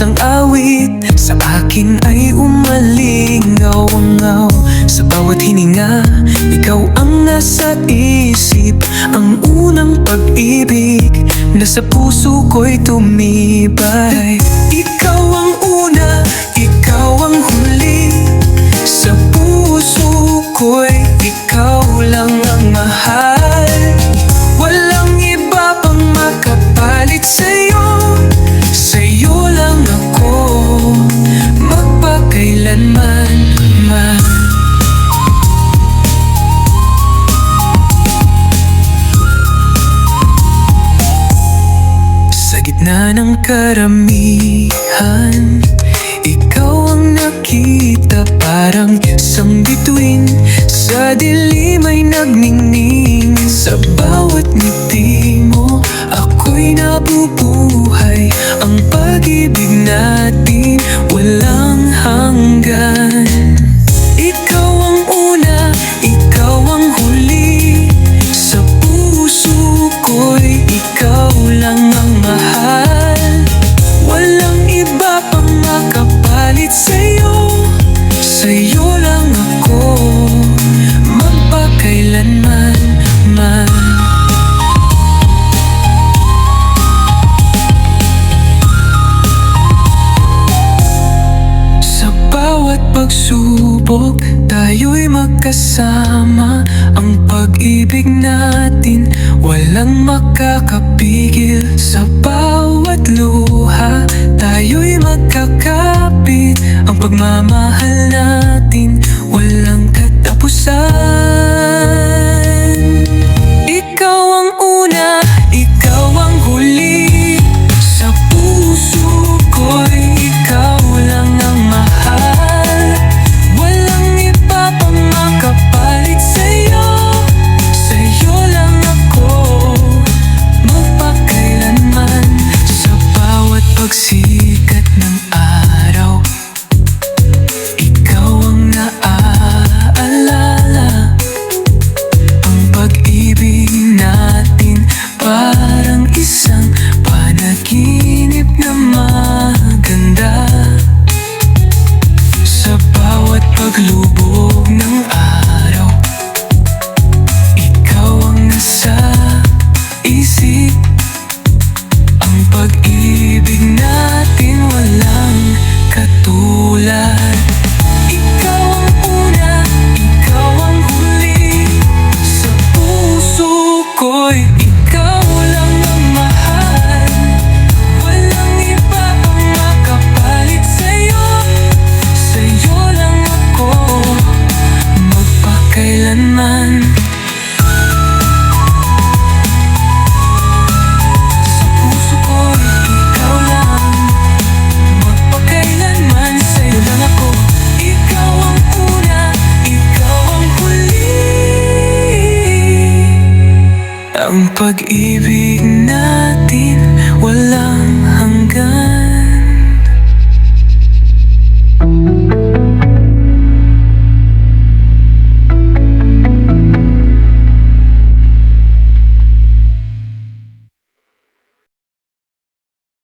isang awit Sa akin ay umalingaw-ngaw Sa bawat hininga Ikaw ang nasa isip. Ang unang pag-ibig Na sa puso ko'y tumibay karamihan. Ikaw ang nakita parang isang bituin. Sa dilim ay nagningning Sa bawat ngiti mo Ako'y nabubuhay. Ang pag-ibig natin walang hanggan pagsubok, tayo'y magkasama. Ang pag-ibig natin, walang makakapigil Sa bawat luha, tayo'y magkakapit Ang pagmamahal Magpakailanman Sa puso ko'y ikaw lang. Magpakailanman sa'yo lang ako. Ikaw ang una, ikaw ang huli. Ang pag-ibig natin walang